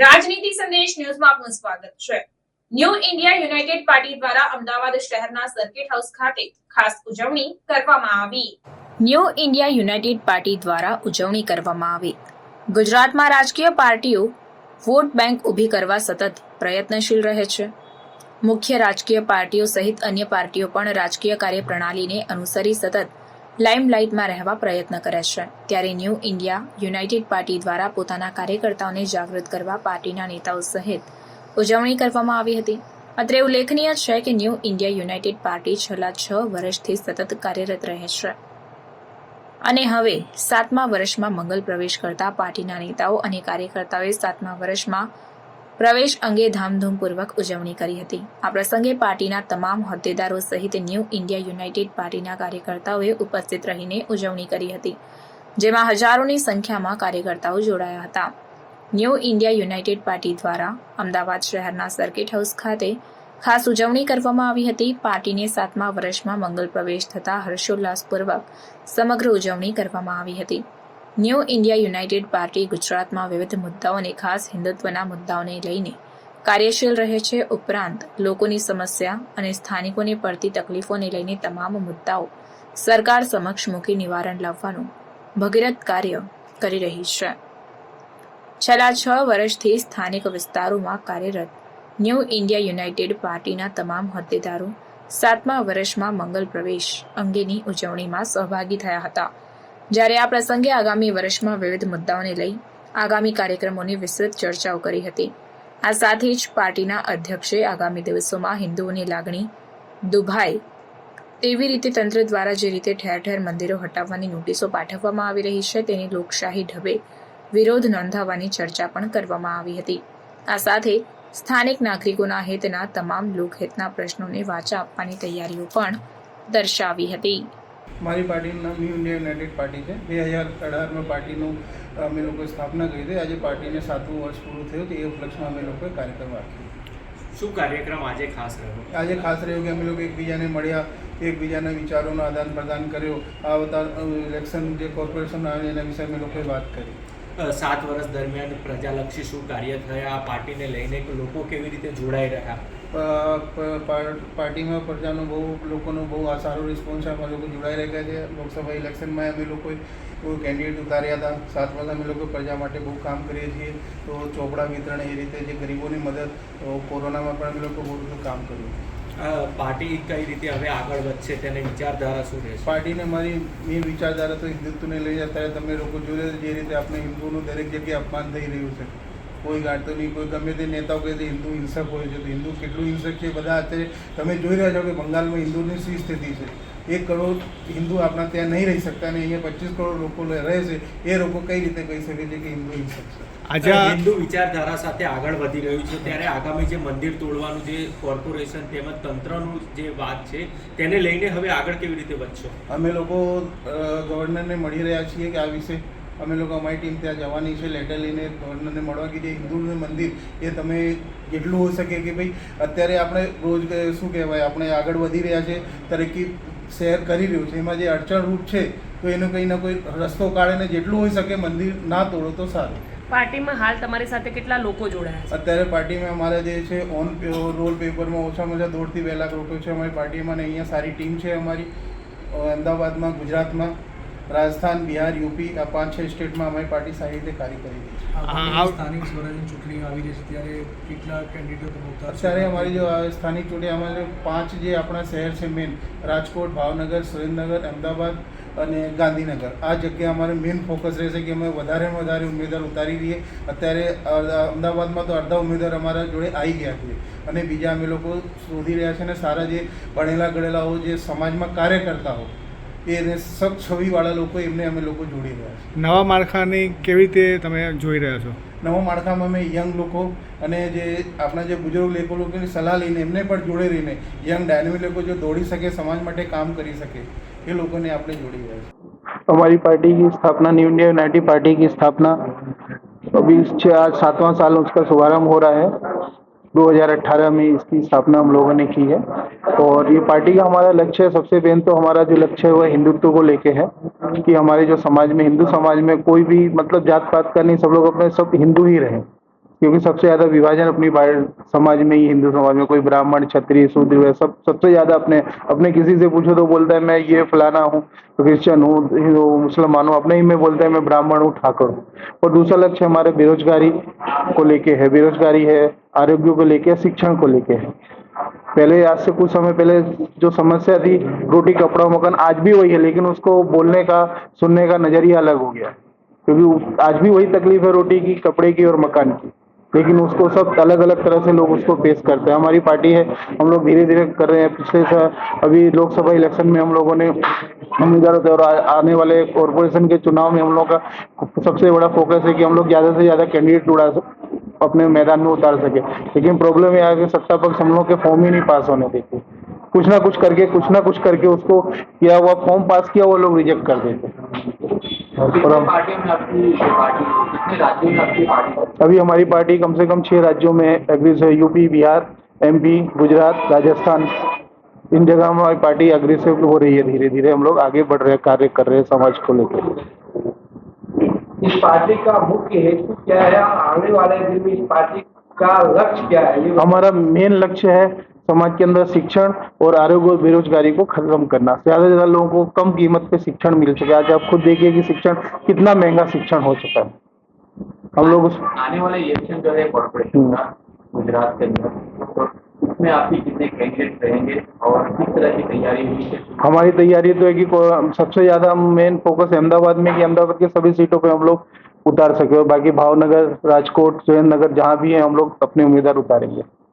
રાજનીતિ સંદેશ ન્યૂઝમાં આપનું સ્વાગત છે. ન્યૂ ઇન્ડિયા યુનાઇટેડ પાર્ટી દ્વારા અમદાવાદ શહેરના સર્કિટ હાઉસ ખાતે ખાસ ઉજવણી કરવામાં આવી. ન્યૂ ઇન્ડિયા યુનાઇટેડ પાર્ટી દ્વારા ઉજવણી કરવામાં આવી. ગુજરાતમાં રાજકીય પાર્ટીઓ વોટ બેંક ઊભી કરવા સતત પ્રયત્નશીલ રહે છે. મુખ્ય રાજકીય પાર્ટીઓ સહિત અન્ય પાર્ટીઓ પણ રાજકીય કાર્યપ્રણાલીને અનુસરી સતત લાઇમલાઇટમાં રહેવા પ્રયત્ન કરે છે. ત્યારે ન્યૂ ઇન્ડિયા યુનાઇટેડ પાર્ટી દ્વારા પોતાના કાર્યકર્તાઓને જાગૃત કરવા પાર્ટીના નેતાઓ સહિત ઉજવણી કરવામાં આવી હતી. અત્રે ઉલ્લેખનીય છે કે ન્યૂ ઇન્ડિયા યુનાઇટેડ પાર્ટી છેલ્લા છ વર્ષથી સતત કાર્યરત રહે છે. અને હવે સાતમા વર્ષમાં મંગલ પ્રવેશ કરતા પાર્ટીના નેતાઓ અને કાર્યકર્તાઓએ સાતમા વર્ષમાં પ્રવેશ અંગે ધામધૂમપૂર્વક ઉજવણી કરી હતી. આ પ્રસંગે પાર્ટીના તમામ હોદ્દેદારો સહિત ન્યૂ ઇન્ડિયા યુનાઇટેડ પાર્ટીના કાર્યકર્તાઓએ ઉપસ્થિત રહીને ઉજવણી કરી હતી, જેમાં હજારોની સંખ્યામાં કાર્યકર્તાઓ જોડાયા હતા. ન્યૂ ઇન્ડિયા યુનાઇટેડ પાર્ટી દ્વારા અમદાવાદ શહેરના સર્કિટ હાઉસ ખાતે ખાસ ઉજવણી કરવામાં આવી હતી. પાર્ટીને સાતમા વર્ષમાં મંગલ પ્રવેશ થતા હર્ષોલ્લાસપૂર્વક સમગ્ર ઉજવણી કરવામાં આવી હતી. ન્યૂ ઇન્ડિયા યુનાઇટેડ પાર્ટી ગુજરાતમાં વિવિધ મુદ્દાઓને ખાસ હિન્દુત્વના મુદ્દાઓને લઈને કાર્યશીલ રહે છે. ઉપરાંત, લોકોની સમસ્યા અને સ્થાનિકોને પડતી તકલીફોને લઈને તમામ મુદ્દાઓ સરકાર સમક્ષ મૂકી નિવારણ લાવવાનું ભગીરથ કાર્ય કરી રહી છે. છેલ્લા છ વર્ષથી સ્થાનિક વિસ્તારોમાં કાર્યરત ન્યૂ ઇન્ડિયા યુનાઇટેડ પાર્ટીના તમામ હોદ્દેદારો સાતમા વર્ષમાં મંગલ પ્રવેશ અંગેની ઉજવણીમાં સહભાગી થયા હતા. જ્યારે આ પ્રસંગે આગામી વર્ષમાં વિવિધ મુદ્દાઓને લઈ આગામી કાર્યક્રમોની વિસ્તૃત ચર્ચાઓ કરી હતી. આ સાથે જ પાર્ટીના અધ્યક્ષે આગામી દિવસોમાં હિન્દુઓની લાગણી, દુભાઈ, તેવી રીતે તંત્ર દ્વારા જે રીતે ઠેર ઠેર મંદિરો હટાવવાની નોટિસો પાઠવવામાં આવી રહી છે, તેની લોકશાહી ઢબે વિરોધ નોંધાવવાની ચર્ચા પણ કરવામાં આવી હતી. આ સાથે સ્થાનિક નાગરિકોના હિતના તમામ લોકહિતના પ્રશ્નોને વાચા આપવાની તૈયારીઓ પણ દર્શાવી હતી. મારી પાર્ટીનું નામ ન્યૂ ઇન્ડિયા યુનાઇટેડ પાર્ટી છે. બે હજાર અઢારમાં પાર્ટીનું અમે લોકોએ સ્થાપના કરી હતી. આજે પાર્ટીને સાતમું વર્ષ પૂરું થયું તે ઉપલક્ષમાં અમે લોકોએ કાર્યક્રમ રાખ્યો. શું કાર્યક્રમ આજે ખાસ રહ્યો? આજે ખાસ રહ્યો કે અમે લોકો એકબીજાને મળ્યા એકબીજાના વિચારોનું આદાન પ્રદાન કર્યો આવતા ઇલેક્શન જે કોર્પોરેશન આવે એના વિશે અમે લોકોએ વાત કરી. સાત વર્ષ દરમિયાન પ્રજાલક્ષી શું કાર્ય થયા? આ પાર્ટીને લઈને લોકો કેવી રીતે જોડાઈ રહ્યા? પાર્ટીમાં પ્રજાનો બહુ, લોકોનો બહુ આ સારો રિસ્પોન્સ છે. લોકો જોડાઈ રહ્યા છે. લોકસભા ઇલેક્શનમાં અમે લોકોએ કોઈ કેન્ડિડેટ ઉતાર્યા હતા. સાત વર્ષ અમે લોકો પ્રજા માટે બહુ કામ કરીએ છીએ. તો ચોપડા વિતરણ એ રીતે જે ગરીબોની મદદ કોરોનામાં પણ અમે લોકો બહુ બધું કામ કર્યું. પાર્ટી કઈ રીતે હવે આગળ વધશે તેને વિચારધારા શું રહેશે? પાર્ટીને મારી એ વિચારધારા તો હિન્દુત્વને લઈ અત્યારે તમે લોકો રહ્યા જે રીતે આપણે હિન્દુનું દરેક જગ્યાએ અપમાન થઈ રહ્યું છે. કોઈ ગાંઠતો નહીં, કોઈ ગમે તે નેતાઓ કહે છે, હિન્દુ હિંસક હોય છે. તો હિન્દુ કેટલું હિંસક છે? બધા અત્યારે તમે જોઈ રહ્યા છો કે બંગાળમાં હિન્દુની શી સ્થિતિ છે. એક કરોડ હિન્દુ આપણા ત્યાં નહીં રહી શકતા અને અહીંયા પચીસ કરોડ લોકો રહે છે એ લોકો કઈ રીતે કહી શકે છે કે હિન્દુ આજે હિન્દુ વિચારધારા સાથે આગળ વધી રહ્યું છે. ત્યારે આગામી જે મંદિર તોડવાનું જે કોર્પોરેશન તેમજ તંત્રનું જે વાત છે તેને લઈને હવે આગળ કેવી રીતે વધશો? અમે લોકો ગવર્નરને મળી રહ્યા છીએ કે આ વિશે. અમે લોકો અમારી ટીમ ત્યાં જવાની છે લેટર લઈને ગવર્નરને મળવા કે જે હિન્દુનું મંદિર એ તમે જેટલું હોઈ શકે કે ભાઈ અત્યારે આપણે રોજ શું કહેવાય આપણે આગળ વધી રહ્યા છે. તરક્કી શહેર કરી રહ્યું છે. એમાં જે અડચણરૂપ છે તો એનો કંઈ ના કોઈ રસ્તો કાઢીને જેટલું હોઈ શકે મંદિર ના તોડો તો સારું. પાર્ટીમાં હાલ તમારી સાથે કેટલા લોકો જોડાયા અત્યારે પાર્ટીમાં અમારા જે છે ઓન રોલ પેપરમાં ઓછામાં ઓછા દોઢથી બે લાખ લોકો છે અમારી પાર્ટીમાં અને અહીંયા સારી ટીમ છે અમારી અમદાવાદમાં ગુજરાતમાં. રાજસ્થાન બિહાર યુપી આ પાંચ છ સ્ટેટમાં અમારી પાર્ટી સારી રીતે કાર્ય કરી રહી છે સ્થાનિક સ્વરાજની ચૂંટણી આવી રહી છે. ત્યારે કેટલા કેન્ડિડેટો હોતા અત્યારે અમારી જો સ્થાનિક ચૂંટણી અમારે પાંચ જે આપણા શહેર છે મેન રાજકોટ ભાવનગર સુરેન્દ્રનગર અમદાવાદ અને ગાંધીનગર. આ જગ્યા અમારે મેઇન ફોકસ રહેશે કે અમે વધારેમાં વધારે ઉમેદવાર ઉતારી દઈએ. અત્યારે અમદાવાદમાં તો અડધા ઉમેદવાર અમારા જોડે આવી ગયા છે. અને બીજા અમે લોકો શોધી રહ્યા છે અને સારા જે ભણેલા ગણેલાઓ જે સમાજમાં કાર્ય કરતા હો એને સબ છબીવાળા લોકો એમને અમે લોકો જોડી રહ્યા છે નવા માળખાની કેવી રીતે તમે જોઈ રહ્યા છો? નવા માળખામાં અમે યંગ લોકો અને જે આપણા જે બુજુર્ગ લેખો લોકોની સલાહ લઈને એમને પણ જોડે રહીને યંગ ડાયનેમિક લોકો જો દોડી શકે સમાજ માટે કામ કરી શકે એ લોકોને આપણે જોડી રહ્યા છે અમારી પાર્ટીની સ્થાપના स्थापना न्यू इंडिया यूनाइटेड पार्टी की स्थापना अभी आज सातवां साल उसका शुभारंभ हो रहा है 2018 में इसकी स्थापना हम लोगों ने की है। और ये पार्टी का हमारा लक्ष्य है, सबसे मेन तो हमारा जो लक्ष्य है वह हिंदुत्व को लेके है, कि हमारे जो समाज में, हिंदू समाज में कोई भी मतलब जात पात का नहीं, सब लोग अपने सब हिंदू ही रहें। क्योंकि सबसे ज़्यादा विभाजन अपनी समाज में ही, हिंदू समाज में, कोई ब्राह्मण, क्षत्रिय, शूद्र सब, सबसे ज़्यादा अपने अपने किसी से पूछो तो बोलता है, मैं ये फलाना हूँ क्रिश्चियन हूँ मुसलमान हूँ। अपने ही में बोलता है, मैं ब्राह्मण हूँ, ठाकुर हूँ। और दूसरा लक्ष्य हमारे बेरोजगारी को लेके है, बेरोजगारी है, आरोग्य को लेके, शिक्षण को लेके है। पहले, आज से कुछ समय पहले जो समस्या थी, रोटी, कपड़ा, मकान, आज भी वही है, लेकिन उसको बोलने का, सुनने का नज़रिया अलग हो गया। क्योंकि आज भी वही तकलीफ़ है रोटी की, कपड़े की और मकान की। लेकिन उसको सब अलग अलग तरह से लोग उसको पेश करते हैं। हमारी पार्टी है, हम लोग धीरे धीरे कर रहे हैं। पिछले साल अभी लोकसभा इलेक्शन में हम लोगों ने उम्मीदवारों से और आने वाले कॉरपोरेशन के चुनाव में हम लोग का सबसे बड़ा फोकस है कि हम लोग ज़्यादा से ज़्यादा कैंडिडेट उड़ा अपने मैदान में उतार सके। लेकिन प्रॉब्लम यह है कि सत्ता पक्ष हम लोग के फॉर्म ही नहीं पास होने देते। कुछ ना कुछ करके, कुछ ना कुछ करके उसको किया हुआ फॉर्म पास किया वो लोग रिजेक्ट कर देते। और हम अभी हमारी पार्टी कम से कम छह राज्यों में एग्रेसिव है यूपी बिहार एमपी गुजरात राजस्थान इन जगह हमारी पार्टी अग्रेसिव हो रही है धीरे धीरे हम लोग आगे बढ़ रहे हैं कार्य कर रहे हैं समाज को लेकर। इस पार्टी का मुख्य हेतु क्या है? आने वाले दिन में इस पार्टी का लक्ष्य क्या है? हमारा मेन लक्ष्य है समाज के अंदर शिक्षण और आरोग्य और बेरोजगारी को खत्म करना। ज़्यादा से ज़्यादा लोगों को कम कीमत पे शिक्षण मिल सके आज आप खुद देखिए कि शिक्षण कितना महँगा शिक्षण हो चुका है। हम लोग उस आने वाले इलेक्शन जो है कॉर्पोरेशन का गुजरात के अंदर तो उसमें आपके कितने कैंडिडेट रहेंगे और किस तरह की तैयारी हुई है? हमारी तैयारी तो है कि को- सबसे ज़्यादा मेन फोकस अहमदाबाद में कि अहमदाबाद के सभी सीटों पे हम लोग उतार सके और बाकी भावनगर राजकोट सुरेंद्र नगर जहाँ भी है हम लोग अपने उम्मीदवार उतारेंगे।